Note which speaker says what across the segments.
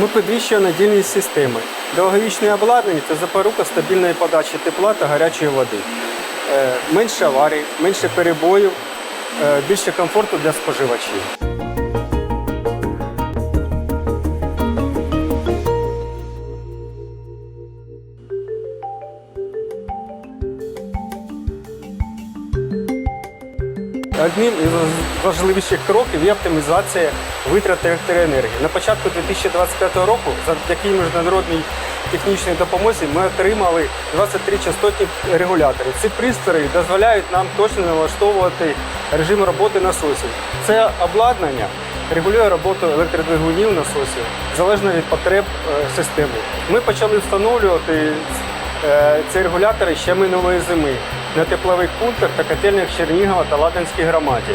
Speaker 1: Ми підвищуємо надільність системи. Довговічне обладнання це запорука стабільної подачі тепла та гарячої води. Е, Менше аварій, менше перебоїв, е, більше комфорту для споживачів. Одним із важливіших кроків є оптимізація витрат електроенергії. На початку 2025 року, завдяки міжнародній технічній допомозі, ми отримали 23 частотні регулятори. Ці пристрої дозволяють нам точно налаштовувати режим роботи насосів. Це обладнання регулює роботу електродвигунів насосів залежно від потреб е, системи. Ми почали встановлювати Ці регулятори ще минулої зими на теплових пунктах та котельнях Чернігова та Ладанській громаді.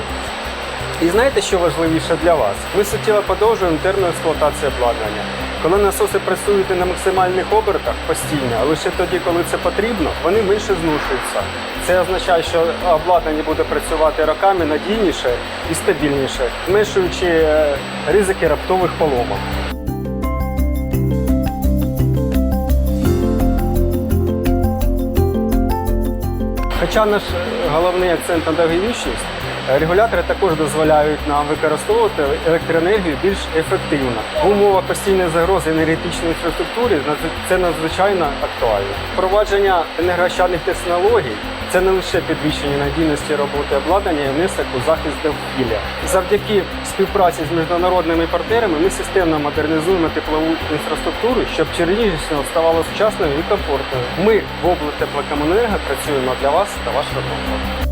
Speaker 1: І знаєте, що важливіше для вас? Ми суттєво подовжуємо термін експлуатації обладнання. Коли насоси працюють на максимальних обертах постійно, а лише тоді, коли це потрібно, вони менше зношуються. Це означає, що обладнання буде працювати роками надійніше і стабільніше, зменшуючи е, ризики раптових поломок. Хоча наш головний акцент на довговічність, регулятори також дозволяють нам використовувати електроенергію більш ефективно. В умовах постійної загрози енергетичної інфраструктури це надзвичайно актуально. Впровадження енергоощадних технологій це не лише підвищення надійності роботи обладнання і внесок у захист довкілля. Завдяки співпраці з міжнародними партнерами ми системно модернізуємо теплову інфраструктуру, щоб Чернігівщина ставала сучасною і комфортною. Ми в облтеплокомуненерго працюємо для вас та вашого комфорту.